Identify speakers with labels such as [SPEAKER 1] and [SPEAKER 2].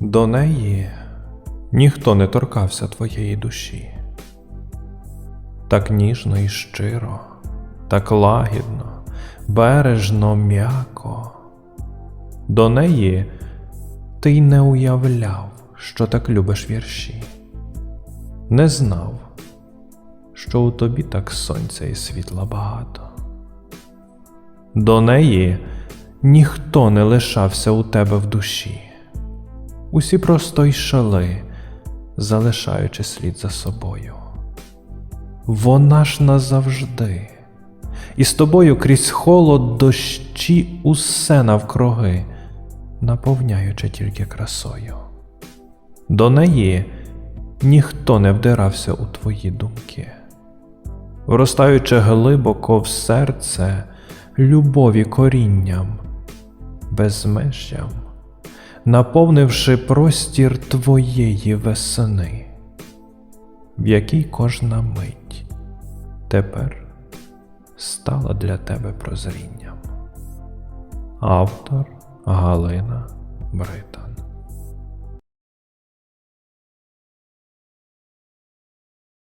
[SPEAKER 1] До неї ніхто не торкався твоєї душі. Так ніжно і щиро, так лагідно, бережно, м'яко. До неї ти й не уявляв, що так любиш вірші, не знав, що у тобі так сонця і світла багато. До неї ніхто не лишався у тебе в душі. Усі просто йшли, залишаючи слід за собою. Вона ж назавжди, і з тобою крізь холод дощі усе навкруги, наповняючи тільки красою. До неї ніхто не вдирався у твої думки, вростаючи глибоко в серце любові корінням, безмежжям, наповнивши простір твоєї весени, в якій кожна мить тепер стала для тебе прозрінням. Автор Галина Брита